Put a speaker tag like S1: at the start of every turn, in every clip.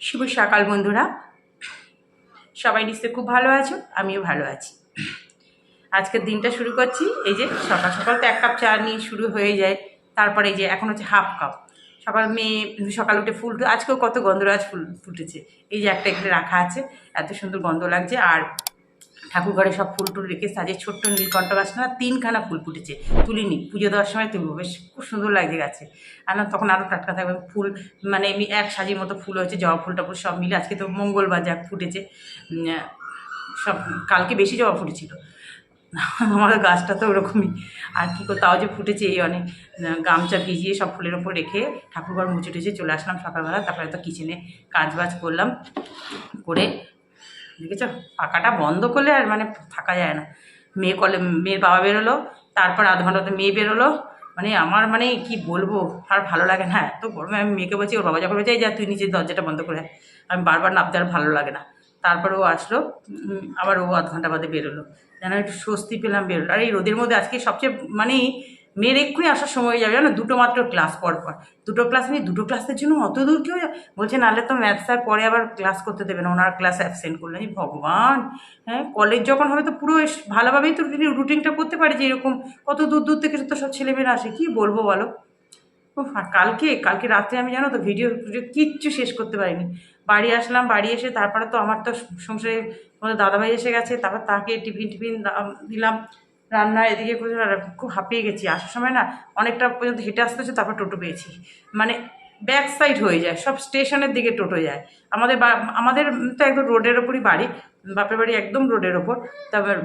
S1: শুভ সকাল বন্ধুরা। সবাই নিশ্চয় খুব ভালো আছো, আমিও ভালো আছি। আজকের দিনটা শুরু করছি, এই যে সকাল সকাল তো এক কাপ চা নিয়ে শুরু হয়ে যায়, তারপরে এই যে এখন হচ্ছে হাফ কাপ। সকাল মেয়ে সকাল উঠে ফুল আজকেও কত গন্ধরাজ ফুল ফুটেছে, এই যে একটা এখানে রাখা আছে, এত সুন্দর গন্ধ লাগছে, আর ঠাকুর ঘরে সব ফুল টুল রেখে সাজে ছোট্ট নীলকণ্ঠ গাছ না তিনখানা ফুল ফুটেছে। তুলিনি। পুজো দেওয়ার সময় তুলবো। বেশ, খুব সুন্দর লাগছে গাছে। আর না, তখন আরও টাটকা থাকবে। ফুল মানে এমনি এক সাজির মতো ফুল হয়েছে, জবা ফুল টপুল সব মিলে আজকে তো মঙ্গলবার যাক ফুটেছে। সব কালকে বেশি জবা ফুটেছিল। আমার গাছটা তো ওরকমই। আর কী করতে তাও যে ফুটেছে এই অনেক গামছা ভিজিয়ে সব ফুলের ওপর রেখে ঠাকুরঘর মুছে টুচে চলে আসলাম সকালবেলা। তারপরে তো কিচেনে কাজ বাজ করলাম, করে দেখেছ পাখাটা বন্ধ করলে আর মানে থাকা যায় না। মেয়ে কলে, মেয়ের বাবা বেরোলো, তারপর আধ ঘন্টাতে মেয়ে বেরোলো। মানে আমার মানে কি বলব, আর ভালো লাগে না। এত গরমে আমি মেয়েকে বলছি, ওর বাবা যখন বলছে "এই যা, তুই নিজের দরজাটা বন্ধ করে আয়।" আমি বারবার নামতে আর ভালো লাগে না। তারপরে ও আসলো আবার ও আধ ঘণ্টা বাদে বেরোলো। যেন একটু স্বস্তি পেলাম বেরোলো। আর এই রোদের মধ্যে আজকে সবচেয়ে মানে মেয়ের এক্ষুনি আসার সময় যাবে, জানো? দুটো মাত্র ক্লাস পর পর। দুটো ক্লাস নিয়ে দুটো ক্লাসের জন্য অত দূর কেউ? বলছে, নাহলে তো ম্যাথ স্যার পরে আবার ক্লাস করতে দেবে না। ওনার ক্লাস অ্যাবসেন্ট করলেন এই ভগবান! হ্যাঁ কলেজ যখন হবে তো পুরো ভালোভাবেই তো রুটিনটা করতে পারে যে এরকম কত দূর দূর থেকে তো সব ছেলেমেয়েরা আসে। কী বলব বলো? কালকে কালকে রাত্রে আমি জানো তো ভিডিও ভিডিও কিচ্ছু শেষ করতে পারিনি। বাড়ি আসলাম, বাড়ি এসে তারপরে তো আমার তো সংসারে আমাদের দাদাভাই এসে গেছে, তারপর তাকে টিফিন টিফিন দিলাম। রান্না এদিকে করে খুব হাঁপিয়ে গেছি। আসার সময় না অনেকটা পর্যন্ত হেঁটে আসতে হচ্ছে তারপর টোটো পেয়েছি। মানে ব্যাক সাইড হয়ে যায়, সব স্টেশনের দিকে টোটো যায়। আমাদের আমাদের তো একদম রোডের ওপরই বাড়ি, বাপের বাড়ি একদম রোডের ওপর। তারপর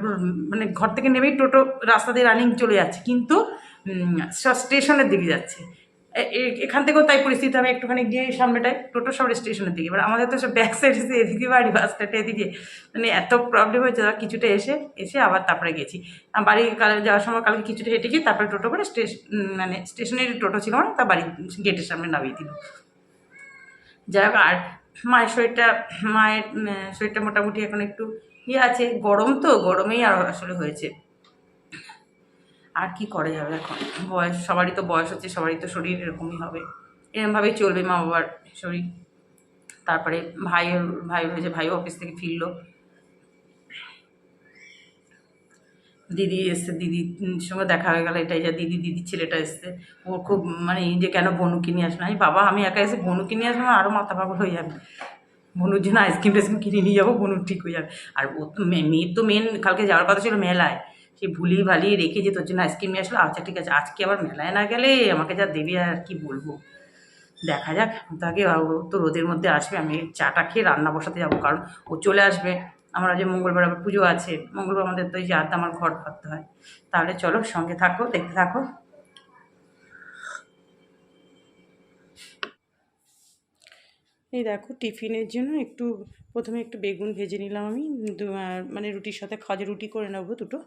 S1: মানে ঘর থেকে নেমেই টোটো রাস্তা দিয়ে রানিং চলে যাচ্ছে। কিন্তু সব স্টেশনের দিকে যাচ্ছে। এখান থেকেও তাই পরিস্থিতি, আমি একটুখানি গিয়ে সামনেটায় টোটো সব স্টেশনের দিকে, এবার আমাদের তো সব ব্যাক সাইড এসে এদিকে বাড়ি, বাস স্ট্যান্ডে এদিকে। মানে এত প্রবলেম হয়েছে কিছুটা এসে এসে আবার তারপরে গেছি। বাড়ি কাল, যাওয়ার সময় কালকে কিছুটা হেঁটে গিয়ে তারপরে টোটো করে স্টেশন মানে স্টেশনের টোটো ছিল মানে তার বাড়ি গেটের সামনে নামিয়ে দিল। যাই হোক, আর মায়ের শরীরটা মায়ের শরীরটা মোটামুটি এখন একটু ইয়ে আছে, গরম তো, গরমেই আর আসলে হয়েছে। আর কি করা যাবে এখন? বয়স, সবারই তো বয়স হচ্ছে, সবারই তো শরীর এরকমই হবে। এরকমভাবেই চলবে মা বাবার শরীর। তারপরে ভাই ভাই হয়েছে ভাইও অফিস থেকে ফিরলো। দিদি এসছে, দিদির সঙ্গে দেখা হয়ে গেল, এটাই যা দিদি, দিদির ছেলেটা এসছে। ও খুব মানে যে কেন বনু কিনে আসলো আমি, বাবা, আমি একা এসে বনু কিনে আসব না আরও মাথা পাগল হয়ে যাবে। বনুর জন্য আইসক্রিম টাইসক্রিম কিনে নিয়ে যাব, বনুর ঠিক হয়ে যাবে। আর ও তো মেয়ের তো মেন কালকে যাওয়ার কথা ছিল মেলায়। সে ভুলিয়ে ভালিয়ে রেখে যে তোর জন্য আইসক্রিম নিয়ে আসলো আচ্ছা ঠিক আছে, আজকে আবার মেলায় না গেলে আমাকে যা দেবে আর কি বলব? দেখা যাক, তাকে তো রোদের মধ্যে আসবে, আমি চাটা খেয়ে রান্না বসাতে যাব, কারণ ও চলে আসবে। আমার যে মঙ্গলবার আবার পুজো আছে, মঙ্গলবার আমাদের তো যে আড্ডা আমার ঘর করতে হয়। তাহলে চলো, সঙ্গে থাকো, দেখতে থাকো। এই দেখো, টিফিনের জন্য একটু প্রথমে একটু বেগুন ভেজে নিলাম আমি মানে রুটির সাথে খাজে রুটি করে নেব দুটো।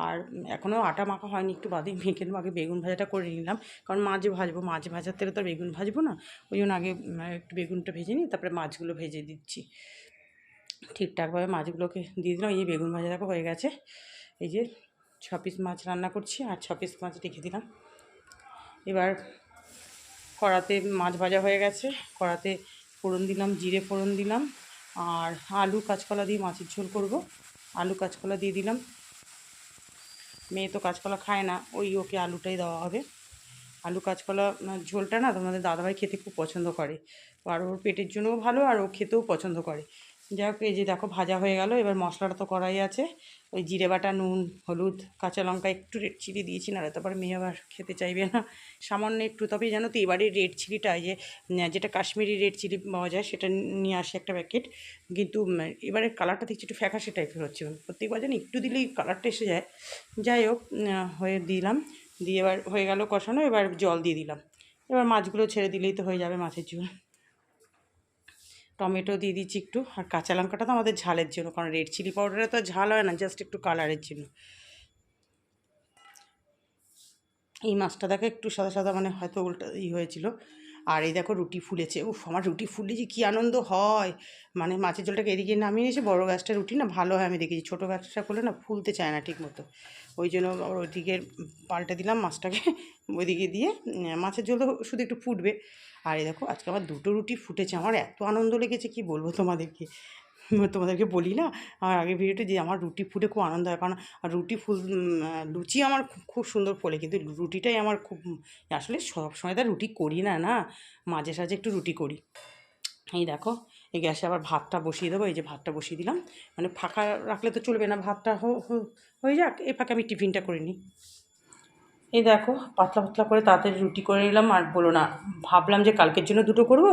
S1: আর এখনও আটা মাখা হয়নি, একটু বাদে মেখে নেব, আগে বেগুন ভাজাটা করে নিলাম। কারণ মাছ ভাজবো মাছ ভাজার থেকে তো বেগুন ভাজবো না, ওই জন্য আগে একটু বেগুনটা ভেজে নিই তারপরে মাছগুলো ভেজে দিচ্ছি। ঠিকঠাকভাবে মাছগুলোকে দিয়ে দিলাম, এই যে বেগুন ভাজা দেখো হয়ে গেছে। এই যে ছ পিস মাছ রান্না করছি, আর ছ পিস মাছ রেখে দিলাম। এবার কড়াতে মাছ ভাজা হয়ে গেছে, কড়াতে ফোড়ন দিলাম, জিরে ফোড়ন দিলাম। আর আলু কাঁচকলা দিয়ে মাছের ঝোল করব। আলু কাঁচকলা দিয়ে দিলাম। মেয়ে তো কাঁচকলা খায় না, ওই ওকে আলুটাই দেওয়া হবে। আলু কাঁচকলা ঝোলটা না তোমাদের দাদাভাই খেতে খুব পছন্দ করে। আর ওর পেটের জন্যও ভালো, আর ও খেতেও পছন্দ করে। যাই হোক এই যে দেখো ভাজা হয়ে গেল, এবার মশলাটা তো করাই আছে। ওই জিরে বাটা, নুন, হলুদ, কাঁচা লঙ্কা, একটু রেড চিলি দিয়েছি না তারপরে মেয়ে আবার খেতে চাইবে না। সামান্য একটু, তবে জানো তো এবারে রেড চিলিটা যে যেটা কাশ্মীরি রেড চিলি পাওয়া যায়, সেটা নিয়ে আসে একটা প্যাকেট কিন্তু এবারে কালারটা দেখছি একটু ফ্যাকাশে টাইপের হচ্ছে। প্রত্যেকবার যেন একটু দিলেই কালারটা এসে যায়। যাই হোক হয়ে দিলাম। দিয়ে এবার হয়ে গেল কষানো, এবার জল দিয়ে দিলাম। এবার মাছগুলো ছেড়ে দিলেই তো হয়ে যাবে মাছের ঝোল। টমেটো দিয়ে দিচ্ছি একটু, আর কাঁচা লঙ্কাটা তো আমাদের ঝালের জন্য, কারণ রেড চিলি পাউডারে তো ঝাল হয় না জাস্ট একটু কালারের জন্য। এই মাছটা দেখে একটু সাদা সাদা মানে হয়তো উল্টা ই হয়েছিল। আর এই দেখো রুটি ফুলেছে। উফ, আমার রুটি ফুললে যে কী আনন্দ হয়। মানে মাছের জলটাকে এদিকে নামিয়ে নিয়েছে বড়ো গাছটা রুটি না ভালো হয় আমি দেখেছি। ছোটো গাছটা করলে না ফুলতে চায় না ঠিক মতো ওই জন্য ওইদিকে পাল্টে দিলাম মাছটাকে, ওইদিকে দিয়ে মাছের জল শুধু একটু ফুটবে। আর এই দেখো, আজকে আমার দুটো রুটি ফুটেছে। আমার এত আনন্দ লেগেছে, কি বলব তোমাদেরকে। তোমাদেরকে বলি না আমার আগের ভিডিওতে যে আমার রুটি ফুটে খুব আনন্দ হয়, কারণ রুটি ফুল লুচি আমার খুব সুন্দর ফোলে, কিন্তু রুটিটাই আমার খুব আসলে সব সময় তো রুটি করি না না? মাঝে সাঝে একটু রুটি করি। এই দেখো, এই গ্যাসে আবার ভাতটা বসিয়ে দেবো, এই যে ভাতটা বসিয়ে দিলাম। মানে ফাঁকা রাখলে তো চলবে না, ভাতটা হয়ে যাক এই ফাঁকে আমি টিফিনটা করে নিই। এই দেখো, পাতলা পাতলা করে তাড়াতাড়ি রুটি করে নিলাম। আর বলো না, ভাবলাম যে কালকের জন্য দুটো করব।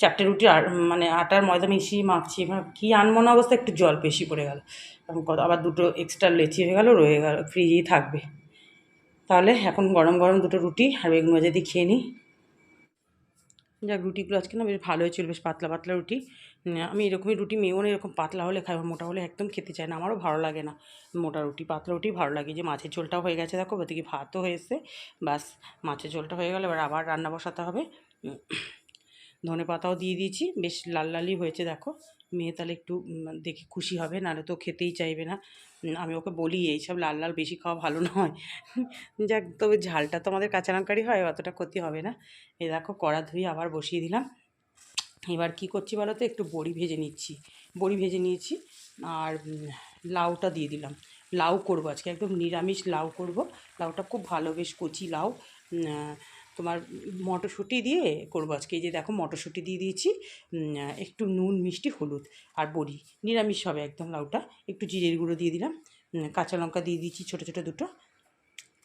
S1: চারটে রুটি আর মানে আটার ময়দা মিশিয়ে মাখছি। এবার কী আনমো না অবস্থা, একটু জল বেশি পড়ে গেল। কত, আবার দুটো এক্সট্রা লেচি হয়ে গেল, রয়ে গেল ফ্রিজেই থাকবে। তাহলে এখন গরম গরম দুটো রুটি আর বেগুন ভাজা দিয়ে খেয়ে নিই। যাক, রুটিগুলো আজকে না বেশ ভালো হয়েছিল বেশ পাতলা পাতলা রুটি। আমি এরকমই রুটি, মেয়েও না এরকম পাতলা হলে খাই মোটা হলে একদম খেতে চায় না, আমারও ভালো লাগে না। মোটা রুটি, পাতলা রুটি ভালো লাগে, যে মাছের ঝোলটা হয়ে গেছে, দেখো ওদিকে ভাতও হয়েছে বাস মাছের ঝোলটা হয়ে গেলে, এবার আবার রান্না বসাতে হবে। ধনে পাতাও দিয়ে দিয়েছি, বেশ লাল লালই হয়েছে, দেখো। মেয়ে তাহলে একটু দেখে খুশি হবে, নাহলে তো খেতেই চাইবে না। আমি ওকে বলি এইসব লাল লাল বেশি খাওয়া ভালো নয়। যাক, তবে ঝালটা তো আমাদের কাঁচা লঙ্কারই হয়, অতটা ক্ষতি হবে না। এ দেখো, কড়া ধুয়ে আবার বসিয়ে দিলাম। এবার কি করছি বলো তো? একটু বড়ি ভেজে নিচ্ছি। বড়ি ভেজে নিয়েছি আর লাউটা দিয়ে দিলাম। লাউ করব আজকে, একদম নিরামিষ লাউ করব। লাউটা খুব ভালো, বেশ কচি লাউ। তোমার মটরশুঁটি দিয়ে করব আজকে। এই যে দেখো, মটরশুঁটি দিয়ে দিয়েছি। একটু নুন, মিষ্টি, হলুদ আর বড়ি। নিরামিষ হবে একদম লাউটা। একটু জিরের গুঁড়ো দিয়ে দিলাম। কাঁচা লঙ্কা দিয়ে দিয়েছি, ছোটো ছোটো দুটো।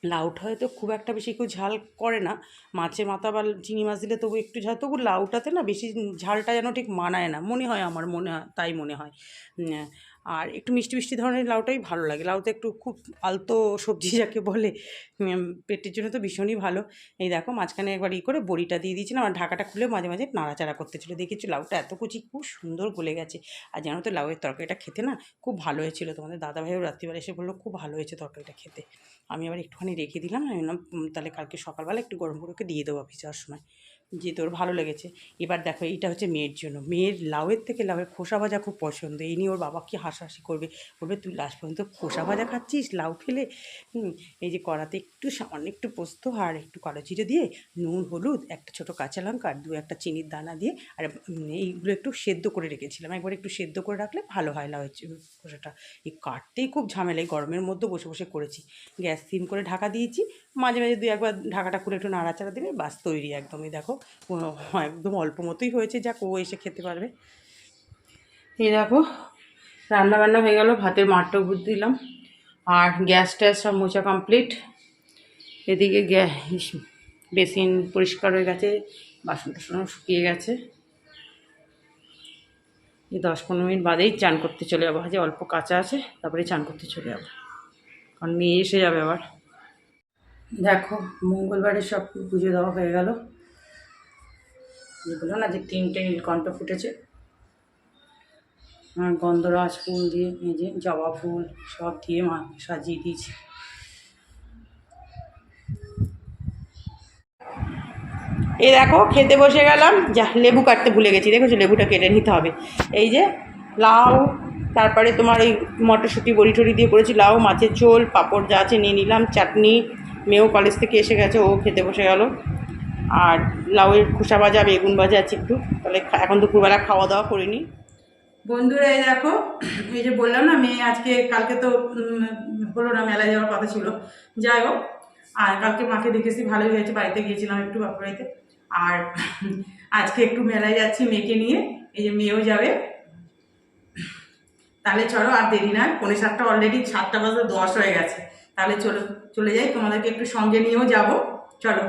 S1: লাউটা হয়তো খুব একটা বেশি কেউ ঝাল করে না। মাছে মাথা বা চিংড়ি মাছ দিলে তবু একটু ঝাল, তবু লাউটাতে না বেশি ঝালটা যেন ঠিক মানায় না। মনে হয় আমার, মনে হয়, তাই মনে হয়। আর একটু মিষ্টি মিষ্টি ধরনের লাউটাই ভালো লাগে। লাউতে একটু খুব আলতো সবজি যাকে বলে পেটের জন্য তো ভীষণই ভালো। এই দেখো, মাঝখানে একবার ই করে বড়িটা দিয়ে দিয়েছিলাম আর ঢাকাটা খুলে মাঝে মাঝে নাড়াচাড়া করতে ছিল দেখেছি? লাউটা এত কুচি, খুব সুন্দর গলে গেছে। আর জানো তো, লাউয়ের তরকারিটা খেতে না খুব ভালো হয়েছিল। তোমাদের দাদাভাইও রাত্রিবেলা এসে বলল, খুব ভালো হয়েছে তরকারিটা খেতে। আমি আবার একটুখানি রেখে দিলাম। আমি তাহলে কালকে সকালবেলা একটু গরম করে দিয়ে দেবো অফিস যাওয়ার সময়। যে তোর ভালো লেগেছে। এবার দেখো, এইটা হচ্ছে মেয়ের জন্য। মেয়ের লাউয়ের থেকে লাউয়ের খোসা ভাজা খুব পছন্দ। এই নিয়ে ওর বাবা কি হাসাহাসি করবে? বলবে, তুই লাস্ট পর্যন্ত খোসা ভাজা খাচ্ছিস? লাউ খেলে এই যে কড়াতে একটু সামান্য একটু পোস্ত আর একটু কালো জিরে দিয়ে নুন, হলুদ, একটা ছোটো কাঁচা লঙ্কা আর দু একটা চিনির দানা দিয়ে আর এইগুলো একটু সেদ্ধ করে রেখেছিলাম। একবার একটু সেদ্ধ করে রাখলে ভালো হয় লাউয়ের খোসাটা। এই কাটতেই খুব ঝামেলা। গরমের মধ্যে বসে বসে করেছি। গ্যাস সিম করে ঢাকা দিয়েছি। মাঝে মাঝে দুই একবার ঢাকাটা খুলে একটু নাড়াচাড়া দিলে বাস তৈরি একদমই, দেখো। একদম অল্প মতোই হয়েছে যা ও এসে খেতে পারবে। এই দেখো রান্না বান্না হয়ে গেল, ভাতের মাঠটাও বুঝ দিলাম। আর গ্যাস ট্যাস সব মোচা কমপ্লিট। এদিকে গ্যাস বেসিন পরিষ্কার হয়ে গেছে, বাসন টাসনও শুকিয়ে গেছে। এই দশ পনেরো মিনিট বাদেই চান করতে চলে যাব। যে অল্প কাঁচা আছে তারপরে চান করতে চলে যাব। কারণ মেয়ে এসে যাবে আবার। দেখো মঙ্গলবারে সব পুজো দেওয়া হয়ে গেল। যেগুলো না যে তিনটে নীলকণ্ঠ ফুটেছে। আর গন্ধরাজ ফুল দিয়ে, এই জবা ফুল সব দিয়ে মা সাজিয়ে দিয়েছি। এই দেখো, খেতে বসে গেলাম। যা, লেবু কাটতে ভুলে গেছি, দেখেছ? লেবুটা কেটে নিতে হবে। এই যে লাউ, তারপরে তোমার এই মটরশুঁটি, বড়ি টড়ি দিয়ে করেছি লাউ, মাছের ঝোল, পাঁপড় যা আছে নিয়ে নিলাম, চাটনি মেয়েও কলেজ থেকে এসে গেছে, ও খেতে বসে গেল। আর লাউয়ের খোসা ভাজা, বেগুন ভাজা আছে একটু। তাহলে এখন দুপুরবেলা খাওয়া দাওয়া করিনি। বন্ধুরা, এই দেখো, এই যে বললাম না, মেয়ে আজকে, কালকে তো হলো না, মেলায় যাওয়ার কথা ছিল। যাই হোক, আর কালকে মাকে দেখেছি, ভালোই হয়েছে, বাড়িতে গিয়েছিলাম একটু বাপর বাড়িতে। আর আজকে একটু মেলায় যাচ্ছি মেয়েকে নিয়ে, এই যে মেয়েও যাবে। তাহলে চলো, আর দেরি না, পৌনে সাতটা অলরেডি সাতটা বাজে দশ হয়ে গেছে। তাহলে চলো, চলে যাই, তোমাদেরকে একটু সঙ্গে নিয়েও যাব। চলো।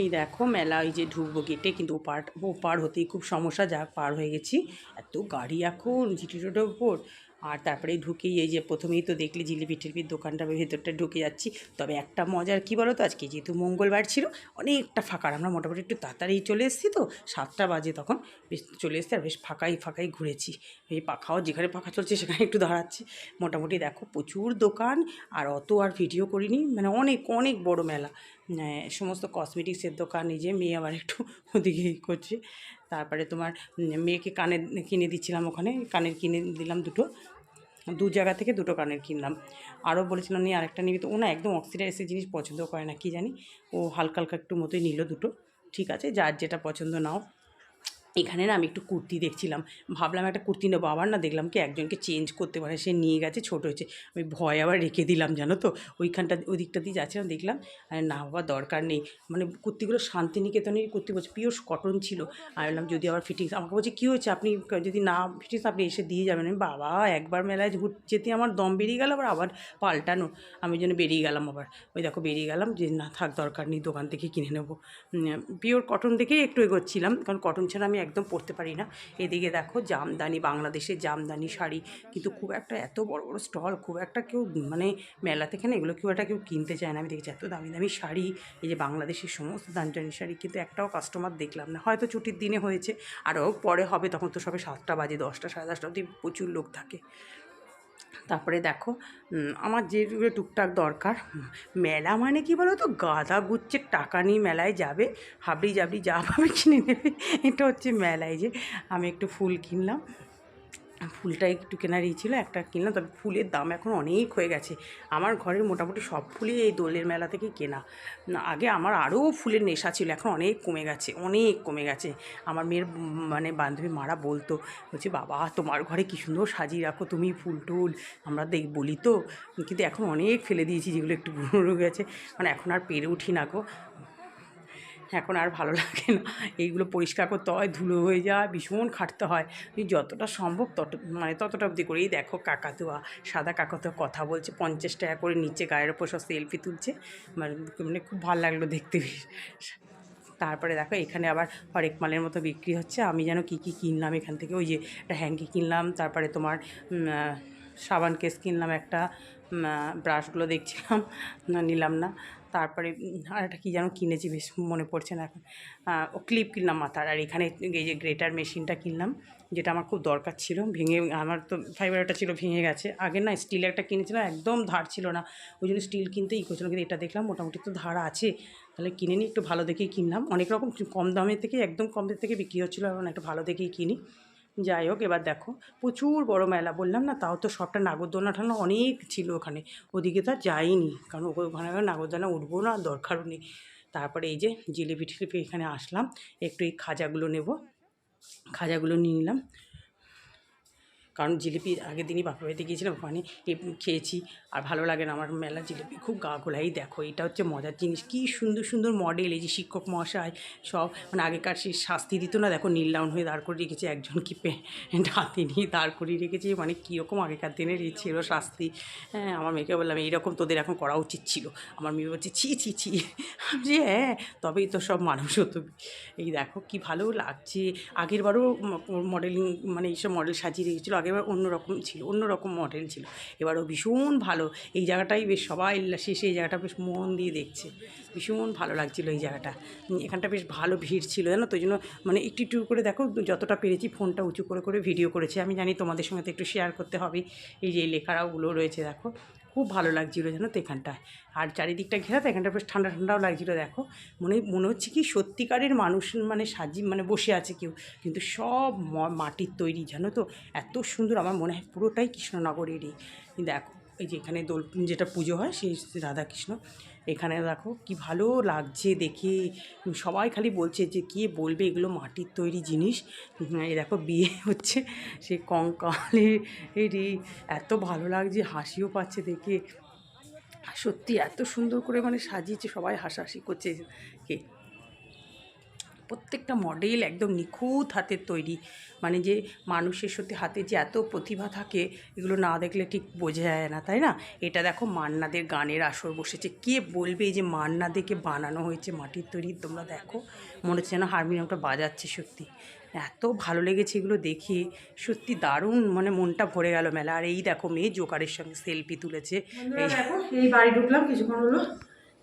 S1: এই দেখো মেলা ওই যে ঢুকবো গেটে কিন্তু ওপার ওপার হতেই খুব সমস্যা, যা পার হয়ে গেছি। এত গাড়ি এখন, জিটি রোডের উপর আর তারপরে ঢুকেই এই যে প্রথমেই তো দেখলি জিলিপি টিলিপির দোকানটা ভেতরটা ঢুকে যাচ্ছি। তবে একটা মজার কি বলো তো? আজকে যেহেতু মঙ্গলবার ছিল, অনেকটা ফাঁকা আর আমরা মোটামুটি একটু তাড়াতাড়ি চলে এসেছি তো, সাতটা বাজে তখন বেশ চলে এসেছি আর বেশ ফাঁকাই ফাঁকাই ঘুরেছি। এই পাখাও যেখানে পাখা চলছে সেখানে একটু দাঁড়াচ্ছি। মোটামুটি দেখো প্রচুর দোকান আর অত আর ভিডিও করিনি মানে অনেক অনেক বড় মেলা। সমস্ত কসমেটিক্সের দোকান নিজে মেয়ে আবার একটু ওদিকে করছে। তারপরে তোমার মেয়েকে কানের, কিনে দিচ্ছিলাম ওখানে, কানের কিনে দিলাম দুটো। দু জায়গা থেকে দুটো কানের কিনলাম। আরও বলেছিলাম নিয়ে আরেকটা নিবি। তো ও না একদম অক্সিডাইসের জিনিস পছন্দ করে না, কি জানি? ও হালকা হালকা একটু মতোই নিল দুটো। ঠিক আছে, যার যেটা পছন্দ নাও। এখানে না আমি একটু কুর্তি দেখছিলাম। ভাবলাম একটা কুর্তি নেব। আবার না দেখলাম কি একজনকে চেঞ্জ করতে পারে। সে নিয়ে গেছে, ছোট হয়েছে। আমি ভয় আবার রেখে দিলাম, জানো তো? ওইখানটা ওই দিকটা দিয়ে যাচ্ছিলাম, দেখলাম, আরে না বাবা, দরকার নেই। মানে কুর্তিগুলো শান্তিনিকেতনের কুর্তি বলছে পিওর কটন ছিল। আমি বললাম, যদি আবার ফিটিংস আমাকে বলছে, কী হয়েছে? আপনি যদি না ফিটিংস আপনি এসে দিয়ে যাবেন? আমি বাবা, একবার মেলায় যেতে আমার দম বেরিয়ে গেল, আবার আবার পাল্টানো। আমি যেন বেরিয়ে গেলাম আবার। ওই দেখো, বেরিয়ে গেলাম যে, না থাক, দরকার নেই, দোকান থেকে কিনে নেব। পিওর কটন দেখেই একটু এগোচ্ছিলাম। কারণ কটন ছাড়া আমি একদম পরতে পারি না। এদিকে দেখো জামদানি, বাংলাদেশের জামদানি শাড়ি। কিন্তু খুব একটা এত বড় বড় স্টল খুব একটা কেউ মানে মেলা থেকে না এগুলো কেউ একটা কেউ কিনতে চায় না। আমি দেখেছি এত দামি দামি শাড়ি, এই যে বাংলাদেশের সমস্ত দামজানি শাড়ি কিন্তু একটাও কাস্টমার দেখলাম না। হয়তো ছুটির দিনে হয়েছে আরও পরে হবে, তখন তো সবে সাতটা বাজে, দশটা, সাড়ে দশটা অবধি প্রচুর লোক থাকে। তারপরে দেখো আমার যেগুলো টুকটাক দরকার, মেলা মানে কি বলো তো গাঁদা গুচ্ছের টাকা নিয়ে মেলায় যাবে, হাবড়ি জাবড়ি যা পাবে কিনে নেবে, এটা হচ্ছে মেলায় যে আমি একটু ফুল কিনলাম। ফুলটা একটু কেনার ই ছিল, একটা কিনলাম। তবে ফুলের দাম এখন অনেক হয়ে গেছে। আমার ঘরের মোটামুটি সব ফুলই এই দোলের মেলা থেকে কেনা। আগে আমার আরও ফুলের নেশা ছিল, এখন অনেক কমে গেছে, অনেক কমে গেছে। আমার মেয়ের মানে বান্ধবী মারা বলতো, বলছে, বাবা, তোমার ঘরে কী সুন্দর সাজিয়ে রাখো তুমি ফুল টুল, আমরা দেখ, বলি তো। কিন্তু এখন অনেক ফেলে দিয়েছি, যেগুলো একটু পুরনো গেছে। মানে এখন আর পেরে উঠি না গো। এখন আর ভালো লাগে না। এইগুলো পরিষ্কার করতে হয়, ধুলো হয়ে যায়, ভীষণ খাটতে হয়। যতটা সম্ভব তত মানে ততটা অবধি করেই দেখো কাকাতুয়া সাদা কাকাতুয়া কথা বলছে, পঞ্চাশ টাকা করে নিচে গায়ের ওপর সব সেলফি তুলছে। মানে মানে খুব ভালো লাগল দেখতে তারপরে দেখো এখানে আবার হরেক মালের মতো বিক্রি হচ্ছে। আমি যেন কী কী কিনলাম এখান থেকে, ওই যে একটা হ্যাঙ্কি কিনলাম, তারপরে তোমার সাবান কেস কিনলাম একটা ব্রাশগুলো দেখছিলাম নিলাম না। তারপরে আর একটা কী যেন কিনেছি, বেশ মনে পড়ছে না এখন। ও ক্লিপ কিনলাম মাথার, আর এখানে এই যে গ্রেটার মেশিনটা কিনলাম, যেটা আমার খুব দরকার ছিল, ভেঙে, আমার তো ফাইবারটা ছিল, ভেঙে গেছে। আগে না স্টিল একটা কিনেছিলাম, একদম ধার ছিল না। ওই জন্য স্টিল কিনতে ই করছিলাম কিন্তু এটা দেখলাম, মোটামুটি তো ধার আছে। তাহলে কিনে নিই, একটু ভালো দেখেই কিনলাম। অনেক রকম কম দামের থেকে একদম কম দামের থেকে বিক্রি হচ্ছিল, এখন একটু ভালো দেখেই কিনি। যাই হোক, এবার দেখো, প্রচুর বড় মেলা। বললাম না, তাও তো সবটা নাগরদোলনা ঠান্না অনেক ছিল ওখানে। ওদিকে তো যাইনি, কারণ ওখানে নাগরদোলা উঠবো না, দরকারও নেই। তারপরে এই যে জিলিপি টিলিপি এখানে আসলাম, একটু এই খাজাগুলো নেব। খাজাগুলো নিয়ে নিলাম। কারণ জিলিপি আগের দিনই বাপা বাড়িতে গিয়েছিলাম, ওখানে খেয়েছি আর ভালো লাগে না। আমার মেলা জিলিপি খুব গা গোলাই দেখো, এটা হচ্ছে মজার জিনিস। কী সুন্দর সুন্দর মডেল এই যে শিক্ষক মহাশয়, সব মানে আগেকার সেই শাস্তি দিত না, দেখো নীল ডাউন হয়ে দাঁড় করে রেখেছে, একজন কি হাতে নিয়ে দাঁড় করিয়ে রেখেছে মানে কীরকম আগেকার দিনের এই ছিল শাস্তি। হ্যাঁ আমার মেয়েকে বললাম, এইরকম তোদের এখন করা উচিত ছিল। আমার মেয়ে বলছে, ছি ছি ছি। যে হ্যাঁ তবেই তো সব মানুষ হতো। এই দেখো, কি ভালো লাগছে। আগেরবারও মডেলিং মানে এইসব মডেল সাজিয়ে রেখেছিলো। আগেরবার অন্যরকম ছিল, অন্যরকম মডেল ছিল। এবারও ভীষণ ভালো। এই জায়গাটাই বেশ সবাই শেষে এই জায়গাটা বেশ মন দিয়ে দেখছে। ভীষণ ভালো লাগছিল এই জায়গাটা। এখানটা বেশ ভালো ভিড় ছিল, জানো তো? জন্য মানে একটু একটু করে দেখো, যতটা পেরেছি ফোনটা উঁচু করে করে ভিডিও করেছে। আমি জানি তোমাদের সঙ্গে তো একটু শেয়ার করতে হবে। এই যে লেখারাগুলো রয়েছে, দেখো। খুব ভালো লাগছিল যেন তো এখানটায়। আর চারিদিকটা ঘেরা তো এখানটা বেশ ঠান্ডা ঠান্ডাও লাগছিল, দেখো। মনে মনে হচ্ছে কি সত্যিকারের মানুষ মানে সাজি মানে বসে আছে কেউ। কিন্তু সব মাটির তৈরি, জানো তো? এত সুন্দর, আমার মনে হয় পুরোটাই কৃষ্ণনগরেরই। দেখো এই যে এখানে দোল যেটা পুজো হয় সেই রাধাকৃষ্ণ। এখানে দেখো কি ভালো লাগছে দেখে সবাই খালি বলছে যে কে বলবে এগুলো মাটির তৈরি জিনিস। উম, এই দেখো বিয়ে হচ্ছে সে কঙ্কালের এরই এত ভালো লাগছে হাসিও পাচ্ছে দেখে। সত্যি এত সুন্দর করে মানে সাজিয়েছে সবাই হাসাহাসি করছে। কে প্রত্যেকটা মডেল একদম নিখুঁত হাতের তৈরি। মানে যে মানুষের সত্যি হাতে যে এত প্রতিভা থাকে, এগুলো না দেখলে ঠিক বোঝা যায় না, তাই না? এটা দেখো মান্নাদের গানের আসর বসেছে। কে বলবে এই যে মান্নাদেরকে বানানো হয়েছে মাটির তৈরি? তোমরা দেখো। মনে হচ্ছে যেন হারমোনিয়ামটা বাজাচ্ছে সত্যি। এত ভালো লেগেছে এগুলো দেখে। সত্যি দারুণ মানে মনটা ভরে গেল মেলা। আর এই দেখো মেয়ে জোকারের সঙ্গে সেলফি তুলেছে। এই
S2: বাড়ি ঢুকলাম, কিছুক্ষণ হলো।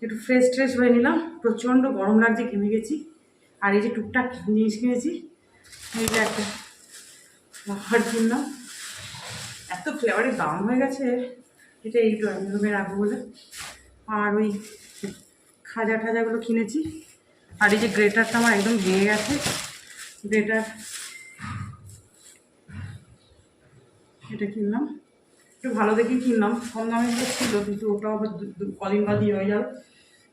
S2: একটু ফ্রেশ ট্রেশ হয়ে নিলাম। প্রচণ্ড গরম লাগছে, ঘেমে গেছি। আর এই যে টুকটাক জিনিস কিনেছি, এই যে একটা ফ্লাওয়ার কিনলাম এত ফ্লেভারের দাম হয়ে গেছে। এটা এই ড্রয়িং রুমে রাখব বলে। আর ওই খাজা ঠাজাগুলো কিনেছি। আর এই যে গ্রেটারটা আমার একদম ভেঙে গেছে। গ্রেটার, এটা কিনলাম। একটু ভালো দেখেই কিনলাম। কম দামে ছিল, কিন্তু ওটাও আবার কলিং বাদি হয়ে যাবে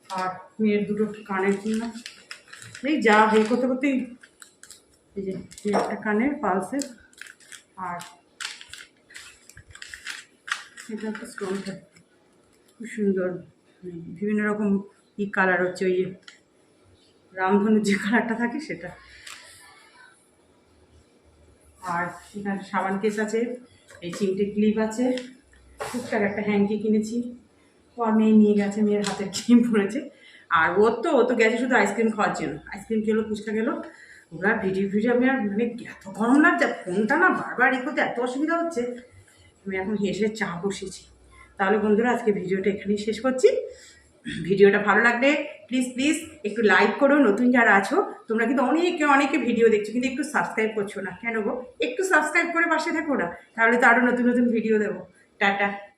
S2: আর মেয়ের দুটো কানের কিনলাম। এই যা এই করতে করতেই এই যে একটা কানের পালসের আর এটা একটা স্টোন খুব সুন্দর। বিভিন্ন রকম ই কালার হচ্ছে, ওই যে রামধনুর যে কালারটা থাকে সেটা। আর এখানে সাবান কেস আছে, এই চিমটে ক্লিপ আছে। টুকটাক একটা হ্যাঙ্কি কিনেছি। ও মেয়ে নিয়ে গেছে, মেয়ের হাতের ক্রিম পড়েছে। আর ওর তো, ও তো গেছে শুধু আইসক্রিম খাওয়ার জন্য। আইসক্রিম খেলো, ফুচকা গেলো ওরা ভিডিও ভিডিও আমি আর মানে এত গরম লাগছে, ফোনটা না বারবার ই করতে এত অসুবিধা হচ্ছে। আমি এখন হেসে চা বসেছি তাহলে বন্ধুরা, আজকে ভিডিওটা এখানেই শেষ করছি। ভিডিওটা ভালো লাগলে প্লিজ প্লিজ একটু লাইক করো। নতুন যারা আছো, তোমরা কিন্তু অনেকে অনেকে ভিডিও দেখছ, কিন্তু একটু সাবস্ক্রাইব করছ না। কেন গো? একটু সাবস্ক্রাইব করে পাশে থাকো না। তাহলে তো আরও নতুন নতুন ভিডিও দেবো। টাটা।